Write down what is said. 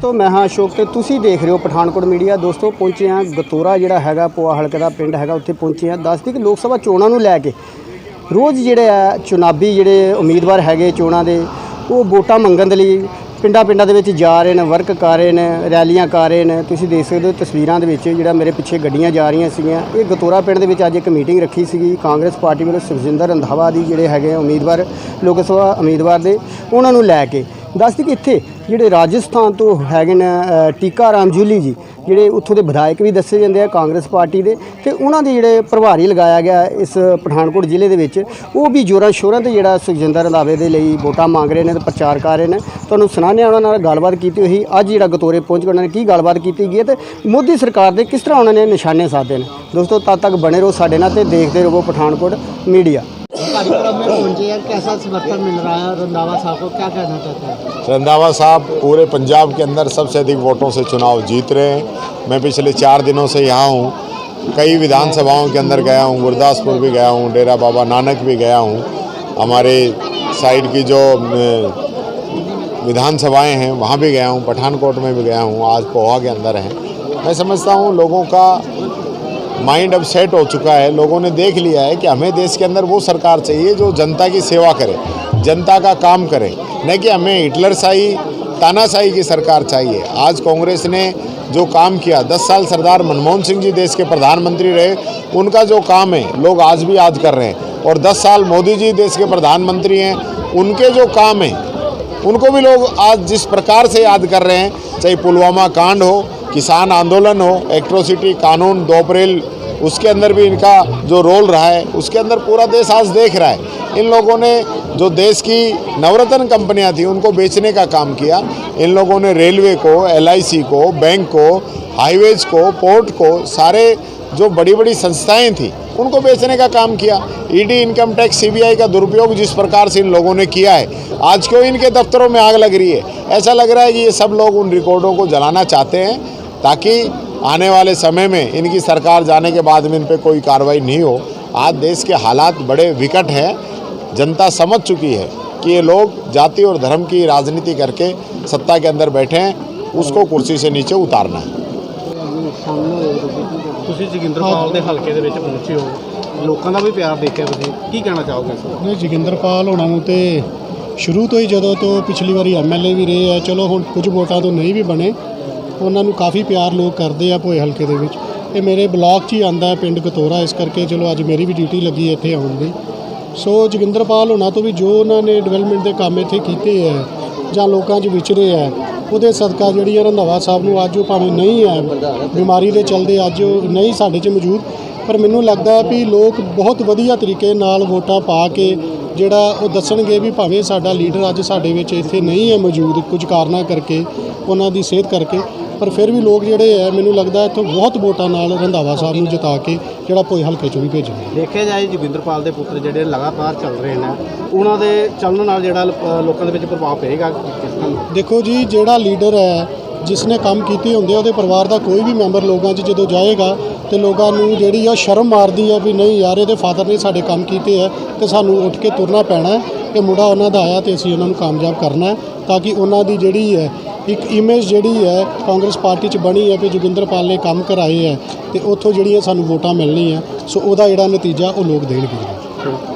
ਦੋਸਤੋ, ਮੈਂ ਹਾਂ ਅਸ਼ੋਕ ਤੇ ਤੁਸੀਂ ਦੇਖ ਰਹੇ ਹੋ ਪਠਾਨਕੋਟ ਮੀਡੀਆ। ਦੋਸਤੋ, ਪਹੁੰਚੇ ਹਾਂ ਗਤੋਰਾ ਜਿਹੜਾ ਹੈਗਾ, ਪੋਆ ਹਲਕੇ ਦਾ ਪਿੰਡ ਹੈਗਾ, ਉੱਥੇ ਪਹੁੰਚੇ ਹਾਂ। ਦੱਸਦੀ ਕਿ ਲੋਕ ਸਭਾ ਚੋਣਾਂ ਨੂੰ ਲੈ ਕੇ ਰੋਜ਼ ਜਿਹੜੇ ਆ ਚੁਣਾਵੀ ਜਿਹੜੇ ਉਮੀਦਵਾਰ ਹੈਗੇ ਚੋਣਾਂ ਦੇ, ਉਹ ਵੋਟਾਂ ਮੰਗਣ ਦੇ ਲਈ ਪਿੰਡਾਂ ਪਿੰਡਾਂ ਦੇ ਵਿੱਚ ਜਾ ਰਹੇ ਨੇ ਵਰਕ ਕਰ ਰਹੇ ਨੇ, ਰੈਲੀਆਂ ਕਰ ਰਹੇ ਨੇ। ਤੁਸੀਂ ਦੇਖ ਸਕਦੇ ਹੋ ਤਸਵੀਰਾਂ ਦੇ ਵਿੱਚ ਜਿਹੜਾ ਮੇਰੇ ਪਿੱਛੇ ਗੱਡੀਆਂ ਜਾ ਰਹੀਆਂ ਸੀਗੀਆਂ। ਇਹ ਗਤੋਰਾ ਪਿੰਡ ਦੇ ਵਿੱਚ ਅੱਜ ਇੱਕ ਮੀਟਿੰਗ ਰੱਖੀ ਸੀਗੀ। ਕਾਂਗਰਸ ਪਾਰਟੀ ਵੱਲੋਂ ਸੁਖਜਿੰਦਰ ਰੰਧਾਵਾ ਦੀ ਜਿਹੜੇ ਹੈਗੇ ਆ ਉਮੀਦਵਾਰ, ਲੋਕ ਸਭਾ ਉਮੀਦਵਾਰ ਦੇ, ਉਹਨਾਂ ਨੂੰ ਲੈ ਕੇ। ਦੱਸਦੀ ਕਿ ਇੱਥੇ ਜਿਹੜੇ ਰਾਜਸਥਾਨ ਤੋਂ ਹੈਗੇ ਨੇ ਟੀਕਾ ਰਾਮ ਜੂਲੀ ਜੀ, ਜਿਹੜੇ ਉੱਥੋਂ ਦੇ ਵਿਧਾਇਕ ਵੀ ਦੱਸੇ ਜਾਂਦੇ ਆ, ਕਾਂਗਰਸ ਪਾਰਟੀ ਦੇ, ਤੇ ਉਹਨਾਂ ਦੇ ਜਿਹੜੇ ਪ੍ਰਭਾਰੀ ਲਗਾਇਆ ਗਿਆ ਇਸ ਪਠਾਨਕੋਟ ਜ਼ਿਲ੍ਹੇ ਦੇ ਵਿੱਚ, ਉਹ ਵੀ ਜੋਰਾਂ ਸ਼ੋਰਾਂ ਤੇ ਜਿਹੜਾ ਸੁਖਜਿੰਦਰ ਰੰਧਾਵੇ ਦੇ ਲਈ ਵੋਟਾਂ ਮੰਗ ਰਹੇ ਨੇ ਤੇ ਪ੍ਰਚਾਰ ਕਰ ਰਹੇ ਨੇ। ਤੁਹਾਨੂੰ ਸੁਣਾਉਂਦੇ ਹਾਂ ਉਹਨਾਂ ਨਾਲ ਗੱਲਬਾਤ ਕੀਤੀ ਹੋਈ, ਅੱਜ ਜਿਹੜਾ ਗਤੋਰੇ ਪਹੁੰਚ ਕੇ ਉਹਨਾਂ ਨੇ ਕੀ ਗੱਲਬਾਤ ਕੀਤੀ ਗਈ ਹੈ ਤੇ ਮੋਦੀ ਸਰਕਾਰ ਦੇ ਕਿਸ ਤਰ੍ਹਾਂ ਉਹਨਾਂ ਨੇ ਨਿਸ਼ਾਨੇ ਸਾਧੇ ਨੇ? ਦੋਸਤੋ, ਤਦ ਤੱਕ ਬਣੇ ਰਹੋ ਸਾਡੇ ਨਾਲ ਤੇ ਦੇਖਦੇ ਰਹੋ ਪਠਾਨਕੋਟ ਮੀਡੀਆ। कार्यक्रम में पहुँचे हैं। कैसा समर्थन मिल रहा है? रंधावा साहब को क्या कहना चाहते हैं? रंधावा साहब, पूरे पंजाब के अंदर सबसे अधिक वोटों से चुनाव जीत रहे हैं। मैं पिछले चार दिनों से यहाँ हूँ। कई विधानसभाओं के अंदर गया हूँ। गुरदासपुर भी गया हूँ। डेरा बाबा नानक भी गया हूँ। हमारे साइड की जो विधानसभाएँ हैं, वहाँ भी गया हूँ। पठानकोट में भी गया हूँ। आज पोहा के अंदर हैं। मैं समझता हूँ लोगों का माइंड अब सेट हो चुका है, लोगों ने देख लिया है कि हमें देश के अंदर वो सरकार चाहिए जो जनता की सेवा करे, जनता का काम करे। न कि हमें हिटलर शाही तानाशाही की सरकार चाहिए। आज कांग्रेस ने जो काम किया 10 साल सरदार मनमोहन सिंह जी देश के प्रधानमंत्री रहे, उनका जो काम है, लोग आज भी याद कर रहे हैं। और 10 साल मोदी जी देश के प्रधानमंत्री हैं, उनके जो काम हैं, उनको भी लोग आज जिस प्रकार से याद कर रहे हैं, चाहे पुलवामा कांड हो किसान आंदोलन हो एट्रोसिटी कानून दो अप्रैल उसके अंदर भी इनका जो रोल रहा है, उसके अंदर पूरा देश आज देख रहा है। इन लोगों ने जो देश की नवरत्न कंपनियाँ थी, उनको बेचने का काम किया। इन लोगों ने रेलवे को एलआईसी को बैंक को हाईवेज को पोर्ट को, सारे जो बड़ी बड़ी संस्थाएँ थी, उनको बेचने का काम किया। ईडी इनकम टैक्स सीबीआई का दुरुपयोग जिस प्रकार से इन लोगों ने किया है, आज क्यों इनके दफ्तरों में आग लग रही है? ऐसा लग रहा है कि ये सब लोग उन रिकॉर्डों को जलाना चाहते हैं। ताकि आने वाले समय में इनकी सरकार जाने के बाद में इन पर कोई कार्रवाई नहीं हो आज देश के हालात बड़े विकट हैं जनता समझ चुकी है कि ये लोग जाति और धर्म की राजनीति करके सत्ता के अंदर बैठे हैं उसको कुर्सी से नीचे उतारना है ਤੁਸੀਂ ਜੋਗਿੰਦਰਪਾਲ ਦੇ ਹਲਕੇ ਦੇ ਵਿੱਚ ਪਹੁੰਚੇ ਹੋ ਲੋਕਾਂ ਦਾ ਵੀ ਪਿਆਰ ਦੇਖਿਆ ਤੁਸੀਂ ਕੀ ਕਹਿਣਾ ਚਾਹੋਗੇ ਸਰ ਨੇ ਜੋਗਿੰਦਰਪਾਲ ਹੋਣਾ ਨੂੰ ਤੇ ਸ਼ੁਰੂ ਤੋਂ ਹੀ ਜਦੋਂ ਤੋਂ ਪਿਛਲੀ ਵਾਰੀ ਐਮਐਲਏ ਵੀ ਰਹੇ ਆ ਚਲੋ ਹੁਣ ਕੁਝ ਵੋਟਾਂ ਤੋਂ ਨਹੀਂ ਵੀ ਬਣੇ ਉਹਨਾਂ ਨੂੰ ਕਾਫੀ ਪਿਆਰ ਲੋਕ ਕਰਦੇ ਆ ਭੋਏ ਹਲਕੇ ਦੇ ਵਿੱਚ। ਇਹ ਮੇਰੇ ਬਲਾਕ 'ਚ ਹੀ ਆਂਦਾ ਹੈ, ਪਿੰਡ ਕਤੋਰਾ, ਇਸ ਕਰਕੇ ਚਲੋ ਅੱਜ ਮੇਰੀ ਵੀ ਡਿਊਟੀ ਲੱਗੀ ਹੈ ਇੱਥੇ ਆਉਣ ਦੀ। ਸੋ ਜੋਗਿੰਦਰਪਾਲ ਹੋਣਾ ਤੋਂ ਵੀ ਜੋ ਉਹਨਾਂ ਨੇ ਡਿਵੈਲਪਮੈਂਟ ਦੇ ਕੰਮ ਇੱਥੇ ਕੀਤੇ ਹੈ ਜਾਂ ਲੋਕਾਂ 'ਚ ਵਿਚਰੇ ਹੈ ਉਹਦੇ ਸਦਕਾ ਜਿਹੜੀ ਹੈ ਰੰਧਾਵਾ ਸਾਹਿਬ ਨੂੰ ਅੱਜ ਉਹ ਭਾਵੇਂ ਨਹੀਂ ਹੈ ਬਿਮਾਰੀ ਦੇ ਚਲਦੇ ਅੱਜ ਉਹ ਨਹੀਂ ਸਾਡੇ 'ਚ ਮੌਜੂਦ, ਪਰ ਮੈਨੂੰ ਲੱਗਦਾ ਹੈ ਵੀ ਲੋਕ ਬਹੁਤ ਵਧੀਆ ਤਰੀਕੇ ਨਾਲ ਵੋਟਾਂ ਪਾ ਕੇ ਜਿਹੜਾ ਉਹ ਦੱਸਣਗੇ ਵੀ ਭਾਵੇਂ ਸਾਡਾ ਲੀਡਰ ਅੱਜ ਸਾਡੇ ਵਿੱਚ ਇੱਥੇ ਨਹੀਂ ਹੈ ਮੌਜੂਦ ਕੁਝ ਕਾਰਨਾਂ ਕਰਕੇ ਉਹਨਾਂ ਦੀ ਸਿਹਤ ਕਰਕੇ ਪਰ ਫਿਰ ਵੀ ਲੋਕ ਜਿਹੜੇ ਹੈ ਮੈਨੂੰ ਲੱਗਦਾ ਇੱਥੋਂ ਬਹੁਤ ਵੋਟਾਂ ਨਾਲ ਰੰਧਾਵਾ ਸਾਹਿਬ ਨੂੰ ਜਿਤਾ ਕੇ ਜਿਹੜਾ ਭੋਏ ਹਲਕੇ 'ਚੋਂ ਵੀ ਭੇਜਣਗੇ। ਦੇਖਿਆ ਜਾਏ ਜੋਗਿੰਦਰਪਾਲ ਦੇ ਪੁੱਤਰ ਜਿਹੜੇ ਲਗਾਤਾਰ ਚੱਲ ਰਹੇ ਨੇ ਉਹਨਾਂ ਦੇ ਚੱਲਣ ਨਾਲ ਜਿਹੜਾ ਲੋਕਾਂ ਦੇ ਵਿੱਚ ਪ੍ਰਭਾਵ ਪਏਗਾ ਦੇਖੋ ਜੀ ਜਿਹੜਾ ਲੀਡਰ ਹੈ ਜਿਸ ਨੇ ਕੰਮ ਕੀਤੇ ਹੁੰਦੇ ਆ, ਉਹਦੇ ਪਰਿਵਾਰ ਦਾ ਕੋਈ ਵੀ ਮੈਂਬਰ ਲੋਕਾਂ 'ਚ ਜਦੋਂ ਜਾਏਗਾ ਤੇ ਲੋਕਾਂ ਨੂੰ ਜਿਹੜੀ ਆ ਸ਼ਰਮ ਮਾਰਦੀ ਹੈ ਵੀ ਨਹੀਂ ਯਾਰ, ਇਹਦੇ ਫਾਦਰ ਨੇ ਸਾਡੇ ਕੰਮ ਕੀਤੇ ਆ ਤੇ ਸਾਨੂੰ ਉੱਠ ਕੇ ਤੁਰਨਾ ਪੈਣਾ ਹੈ ਕਿ ਮੁੰਡਾ ਉਹਨਾਂ ਦਾ ਆਇਆ ਤੇ ਅਸੀਂ ਉਹਨਾਂ ਨੂੰ ਕਾਮਯਾਬ ਕਰਨਾ ਤਾਂ ਕਿ ਉਹਨਾਂ ਦੀ ਜਿਹੜੀ ਹੈ ਇੱਕ ਇਮੇਜ ਜਿਹੜੀ ਹੈ ਕਾਂਗਰਸ ਪਾਰਟੀ 'ਚ ਬਣੀ ਹੈ ਕਿ ਜੋਗਿੰਦਰਪਾਲ ਨੇ ਕੰਮ ਕਰਾਏ ਹੈ ਤੇ ਉੱਥੋਂ ਜਿਹੜੀਆਂ ਸਾਨੂੰ ਵੋਟਾਂ ਮਿਲਣੀਆਂ, ਸੋ ਉਹਦਾ ਜਿਹੜਾ ਨਤੀਜਾ ਉਹ ਲੋਕ ਦੇਣਗੇ।